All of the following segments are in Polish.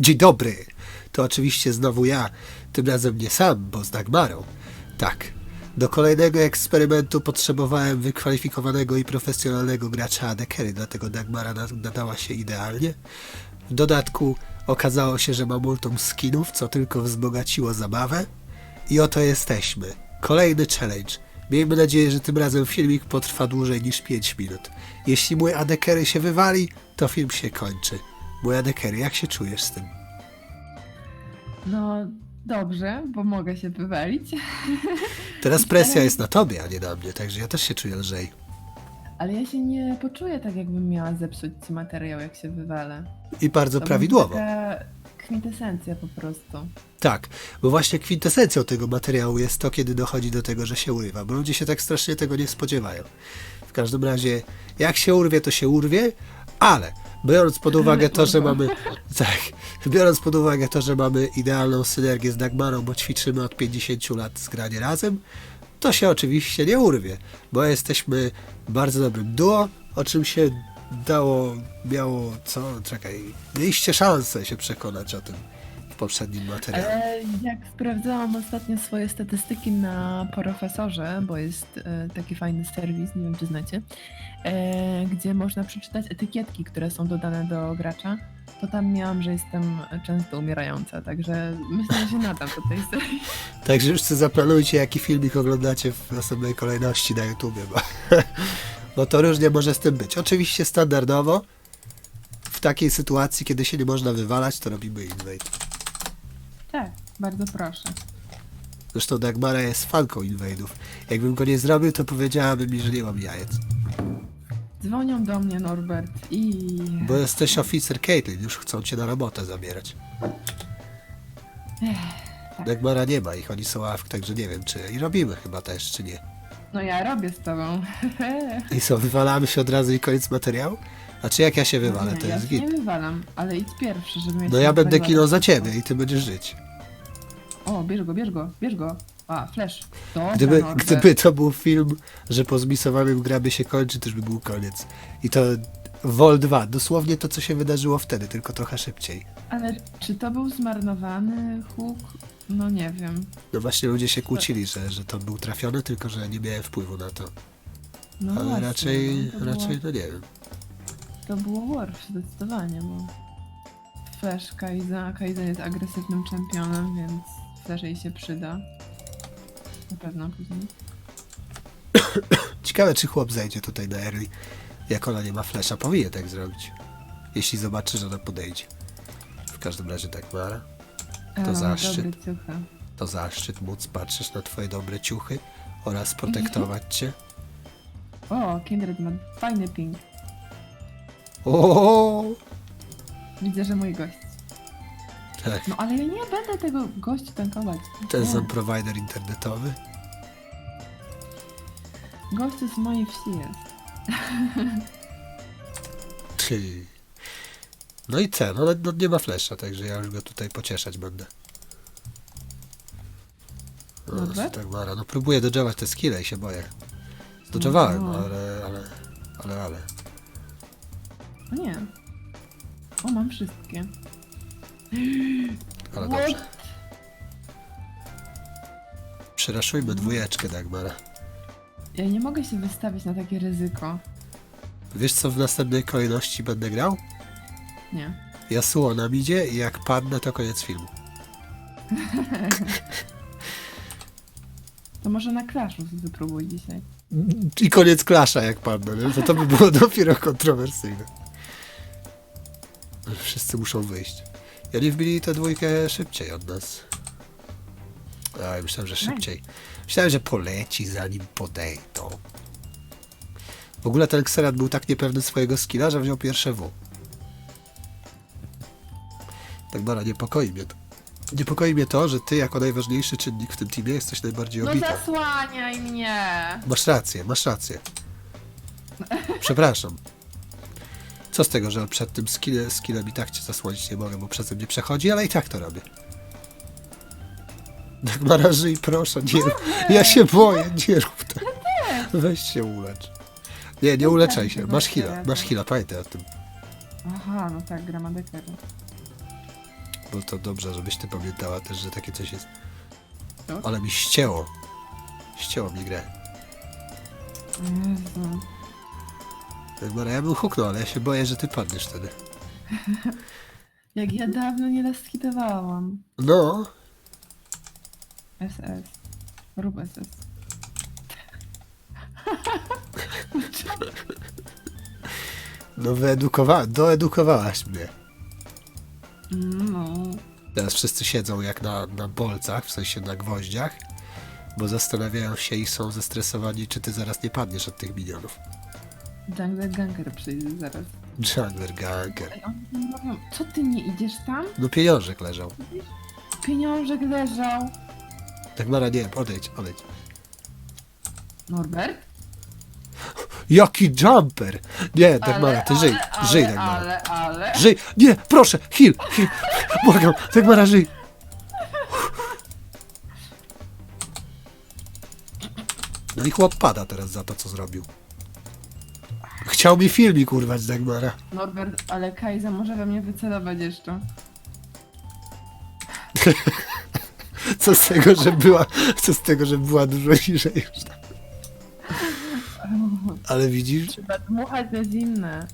Dzień dobry. To oczywiście znowu ja, tym razem nie sam, bo z Dagmarą. Tak. Do kolejnego eksperymentu potrzebowałem wykwalifikowanego i profesjonalnego gracza Adekery, dlatego Dagmara na- nadała się idealnie. W dodatku okazało się, że ma multum skinów, co tylko wzbogaciło zabawę. I oto jesteśmy. Kolejny challenge. Miejmy nadzieję, że tym razem filmik potrwa dłużej niż 5 minut. Jeśli mój Adekery się wywali, to film się kończy. Mój Adekery, jak się czujesz z tym? No dobrze, bo mogę się wywalić, Teraz presja jest na tobie, a nie na mnie, także ja też się czuję lżej. ale ja się nie poczuję tak, jakbym miała zepsuć materiał, jak się wywalę. I bardzo To prawidłowo. będzie Taka kwintesencja po prostu. Tak, bo właśnie kwintesencją tego materiału jest to, kiedy dochodzi do tego, że się urywa, bo ludzie się tak strasznie tego nie spodziewają. W każdym razie, jak się urwie, to się urwie, ale biorąc pod uwagę to, że mamy. Tak, biorąc pod uwagę to, że mamy idealną synergię z Dagmarą, bo ćwiczymy od 50 lat zgranie razem, to się oczywiście nie urwie, bo jesteśmy bardzo dobrym duo, o czym się dało, miało, co, czekaj, mieliście szansę się przekonać o tym w poprzednim materiale. Ale jak sprawdzałam ostatnio swoje statystyki na Profesorze, bo jest e, taki fajny serwis, nie wiem czy znacie, e, gdzie można przeczytać etykietki, które są dodane do gracza, to tam miałam, że jestem często umierająca, także myślę, że się nadam do tej serii. Także już sobie zaplanujcie, jaki filmik oglądacie w następnej kolejności na YouTubie, bo, bo to różnie może z tym być. Oczywiście standardowo, w takiej sytuacji, kiedy się nie można wywalać, to robimy invade. Bardzo proszę. Zresztą Dagmara jest fanką invade'ów. Jakbym go nie zrobił, to powiedziałaby mi, że nie mam jajec. Dzwonią do mnie Norbert i... Bo jesteś oficer Caitlyn, już chcą cię na robotę zabierać. tak. Dagmara nie ma ich, oni są AFK, także nie wiem, czy... I robimy chyba też, czy nie. No ja robię z tobą. I co, wywalamy się od razu i koniec materiału? A czy jak ja się wywalę, nie, to ja jest się git. nie wywalam, ale idź pierwszy, żeby mnie No ja będę kino za ciebie i ty będziesz żyć. O, bierz go, bierz go, bierz go. A, flash. Dobra, Gdyby, Norbert. gdyby to był film, że po zmisowanym grabie się kończy, to już by był koniec. I to Vol 2, dosłownie to, co się wydarzyło wtedy, tylko trochę szybciej. Ale czy to był zmarnowany huk? No nie wiem. No właśnie ludzie się kłócili, że, że to był trafiony, tylko że nie miałem wpływu na to. No Ale właśnie, raczej, no, to raczej, Było, no nie wiem. to było Warf zdecydowanie, bo Flash Kaiza, Kaiza jest agresywnym czempionem, więc Flash jej się przyda. Na pewno później. Ciekawe, czy chłop zejdzie tutaj na early, jak ona nie ma flesza. Powinien tak zrobić. Jeśli zobaczy, że ona podejdzie. W każdym razie tak, Mara. To zaszczyt. To zaszczyt móc patrzeć na twoje dobre ciuchy oraz protektować cię. O, Kindred ma fajny ping. O, Widzę, że mój gość. Tak. No ale ja nie będę tego gościa tankować. Ten sam provider internetowy. Gościu z mojej wsi jest. Ty. No i co? No, no nie ma flesza, także ja już go tutaj pocieszać będę. No, tak Mara. No próbuję dodżować te skille i się boję. Zdodżowałem, No. ale, ale, ale, ale. No nie. O, mam wszystkie. Ale What? dobrze. Przeraszujmy dwójeczkę, Dagmara. Ja nie mogę się wystawić na takie ryzyko. Wiesz co w następnej kolejności będę grał? Nie. Yasuo nam idzie i jak padnę, to koniec filmu. To może na Clashu wypróbuj dzisiaj. I koniec klasza, jak padnę, nie? To, to by było dopiero kontrowersyjne. Wszyscy muszą wyjść. I oni wbili tę dwójkę szybciej od nas. A, ja myślałem, że szybciej. Myślałem, że poleci zanim podejdą. W ogóle ten Xerath był tak niepewny swojego skilla, że wziął pierwsze W. Tak bara, niepokoi mnie to. Niepokoi mnie to, że ty jako najważniejszy czynnik w tym teamie jesteś najbardziej No zasłaniaj mnie! Masz rację, masz rację. Przepraszam. Co z tego, że przed tym skillem, skillem i tak cię zasłonić nie mogę, bo przez mnie przechodzi, ale i tak to robię. Dagmara, żyj proszę, nie. Ja się boję, nie rób tak. Weź się ulecz. Nie, nie uleczaj się. Masz heal'a, masz heal'a, pamiętaj o tym. Aha, no tak, gram adekery. Bo to dobrze, żebyś ty pamiętała też, że takie coś jest. Co? Ale mi ścięło. Ścięło mi grę. Jezu. Dagmara, ja bym huknął, ale ja się boję, że ty padniesz wtedy. Jak ja dawno nie laskitowałam. No, SS. Rób SS. no wyedukowa doedukowałaś mnie. No. Teraz wszyscy siedzą jak na, na bolcach, w sensie na gwoździach, bo zastanawiają się i są zestresowani, czy ty zaraz nie padniesz od tych minionów. Jungle Ganker przyjdzie zaraz. Jungler Ganker. Ej, oni tam robią... Co ty nie idziesz tam? No pieniążek leżał. Pieniążek leżał. Dagmara, nie, odejdź, odejdź. Norbert? Jaki jumper! Nie, Dagmara, ty żyj, ale, żyj Dagmara. Ale, ale... Żyj! Nie, proszę! Heal! heal. Błagam! Dagmara, żyj! No i chłop pada teraz za to, co zrobił. Chciał mi filmik urwać z Dagmara. Norbert, ale Kajza może we mnie wycelować jeszcze. Co z tego, że była, co z tego, że była dużo niżej już. Ale widzisz? Trzeba dmuchać te zimne.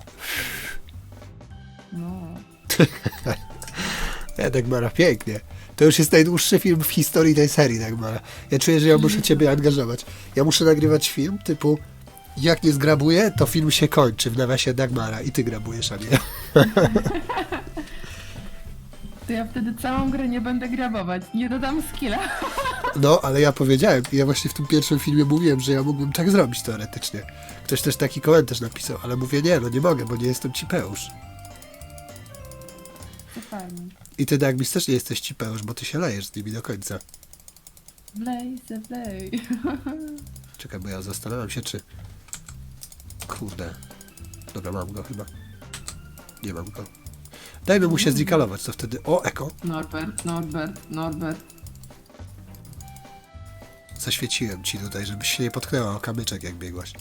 No. Nie, Dagmara, pięknie. To już jest najdłuższy film w historii tej serii, Dagmara. Ja czuję, że ja muszę ciebie angażować. Ja muszę nagrywać film typu jak nie zgrabuję, to film się kończy w nawiasie Dagmara i ty grabujesz, a nie. To ja wtedy całą grę nie będę grabować. Nie dodam skilla. No, ale ja powiedziałem, ja właśnie w tym pierwszym filmie mówiłem, że ja mógłbym tak zrobić teoretycznie. Ktoś też taki komentarz napisał, ale mówię, nie, no nie mogę, bo nie jestem cipeusz. To fajnie. I ty, Dagmis, też nie jesteś cipeusz, bo ty się lejesz z nimi do końca. Wlej wlej. Czekaj, bo ja zastanawiam się, czy... Kurde. Dobra, mam go chyba. Nie mam go. Dajmy mu się zrikalować, to wtedy... O, eko! Norbert, Norbert, Norbert. Zaświeciłem ci tutaj, żebyś się nie potknęła o kamyczek, jak biegłaś.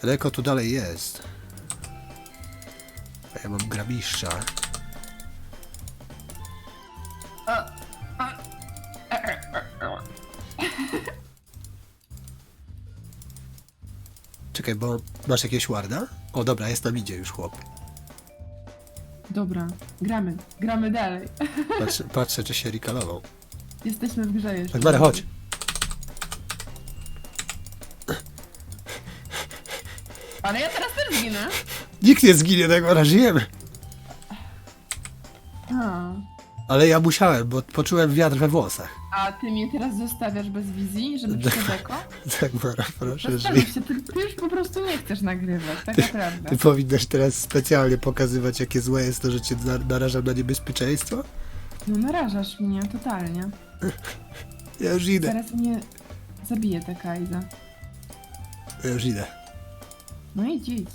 Ten eko tu dalej jest. A ja mam gramistrza. Czekaj, bo masz jakiegoś warda? O, dobra, jest na idzie już chłop. Dobra, gramy, gramy dalej. Patrzę, patrzę czy się rikalował. Jesteśmy w grze jeszcze. Dagmara, chodź. Ale ja teraz też zginę. Nikt nie zginie, Dagmara, żyjemy. A, Ale ja musiałem, bo poczułem wiatr we włosach. A ty mnie teraz zostawiasz bez wizji, żeby przyjść eko? Dagmara, proszę, żyj. Zastanów się, ty, ty już po prostu nie chcesz nagrywać, tak naprawdę. Ty powinnaś teraz specjalnie pokazywać, jakie złe jest to, że cię na- narażam na niebezpieczeństwo? No narażasz mnie totalnie. Ja już idę, Zaraz mnie zabije ta Kajza. ja już idę. No idź, idź.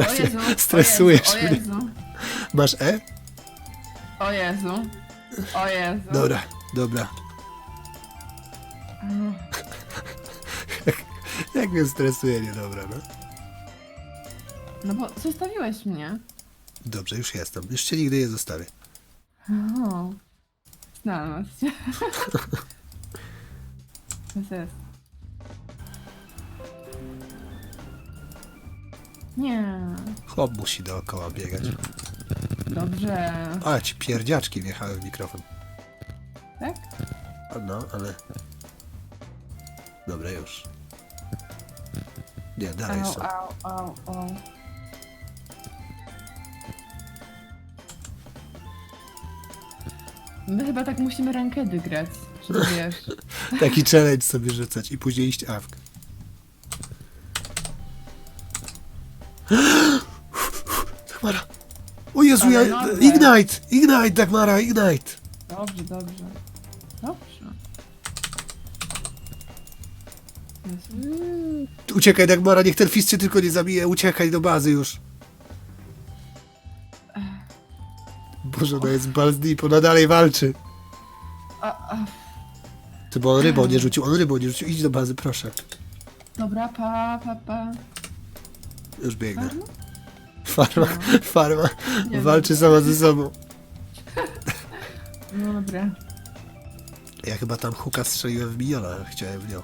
O się Jezu, stresujesz o mnie. Jezu, Masz E? o Jezu, o Jezu. Dobra, dobra. Ach, Jak mnie stresuje, nie dobra, no. No bo zostawiłeś mnie. Dobrze, już jestem. Już cię nigdy nie zostawię. O, znalazł się. To jest. Nie, Chłop musi dookoła biegać. Dobrze. A, ci pierdziaczki wjechały w mikrofon. Tak? A no, ale... Dobra, już. Nie, dalej Au, są. au, au, au. My chyba tak musimy rankedy grać, żeby wiesz. Taki challenge sobie rzucać i później iść awk. Dagmara! Jezu, ja... Ignite! Ignite, Dagmara, ignite! Dobrze, dobrze. Dobrze. Jezu. Uciekaj, Dagmara, niech ten fist cię tylko nie zabije. Uciekaj do bazy już. Boże, ona jest Balsdeep, ona dalej walczy. A, a, Ty, bo on rybą nie rzucił, on rybą nie rzucił. Idź do bazy, proszę. dobra, pa, pa, pa. Już biegnę. Czarno? Farma, farma Nie walczy sama ze sobą. No dobra. Ja chyba tam huka strzeliłem w miniona, ale chciałem w nią.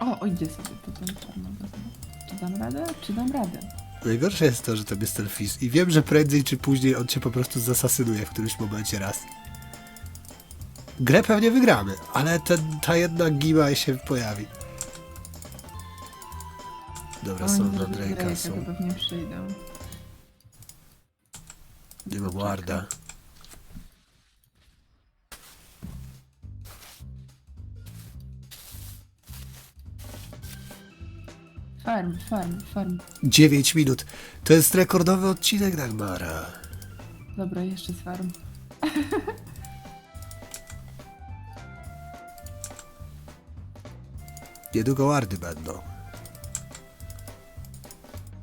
O, idzie sobie to ten czarno wezmę. Czy dam radę? Czy dam radę? Najgorsze jest to, że tam jest ten Fizz i wiem, że prędzej czy później on cię po prostu zasasynuje w którymś momencie raz. Grę pewnie wygramy, ale ten, ta jedna giba się pojawi. Dobra, są zrobią Drake'a, są. pewnie przyjdą. Nie ma Warda. Farm, farm, farm. 9 minut. To jest rekordowy odcinek Dagmara. Dobra, jeszcze z farm. Niedługo Wardy będą.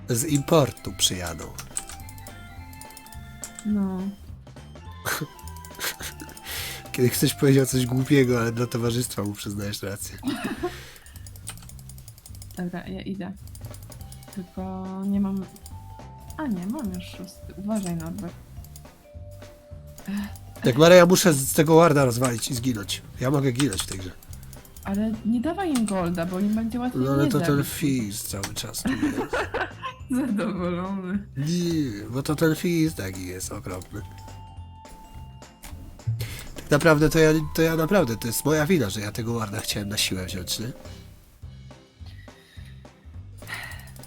Z importu przyjadą. No. Kiedy ktoś powiedział coś głupiego, ale dla towarzystwa mu przyznajesz rację. Dobra, ja idę. Tylko nie mam... A nie, mam już szósty. Uważaj, Norbert. Dagmara, ja muszę z tego Warda rozwalić i zginąć. Ja mogę ginąć w tej grze. Ale nie dawaj im golda, bo im będzie łatwiej No ale nie to ten zabić. Fizz cały czas tu jest. Zadowolony. Nie, bo to ten Fizz taki jest okropny. Tak naprawdę to ja, to ja naprawdę, to jest moja wina, że ja tego Warda chciałem na siłę wziąć, nie?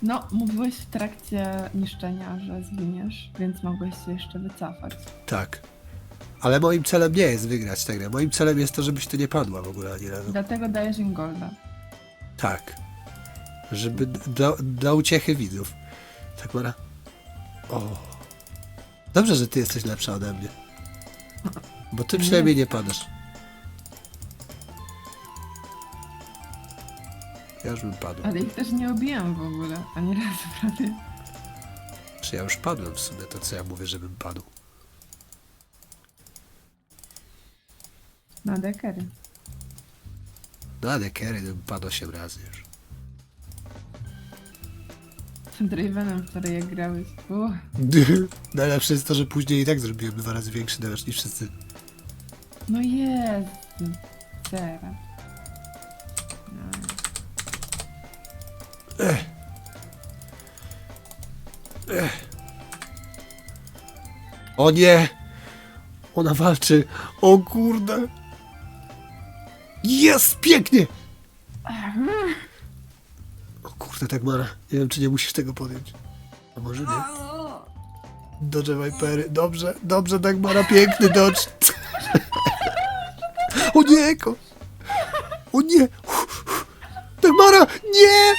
No, mówiłeś w trakcie niszczenia, że zginiesz, więc mogłeś się jeszcze wycofać. Tak. Ale moim celem nie jest wygrać tę grę. Moim celem jest to, żebyś ty nie padła w ogóle ani razu. Dlatego dajesz im golda. Tak. Żeby d- dla, dla uciechy widzów. Tak, Mara? O. Dobrze, że ty jesteś lepsza ode mnie. Bo ty Nie. przynajmniej nie padasz. Ja już bym padł. Ale ich też nie obijam w ogóle, ani razu prawie. Czy ja już padłem w sumie, to co ja mówię, żebym padł. Na dekery. Na dekery bym padł 8 razy już. Dravenem, w której jak grałeś. Uch. Najlepsze jest to, że później i tak zrobiłem dwa razy większy damage niż wszyscy. No jest. Teraz. No. O nie! Ona walczy! O kurde! Jest! Pięknie! Kurde, tak Mara. Nie wiem, czy nie musisz tego podjąć. A może nie? Dodge Vipery. Dobrze, dobrze, Dagmara, piękny dodge. O nie, ko. O nie. Dagmara, nie!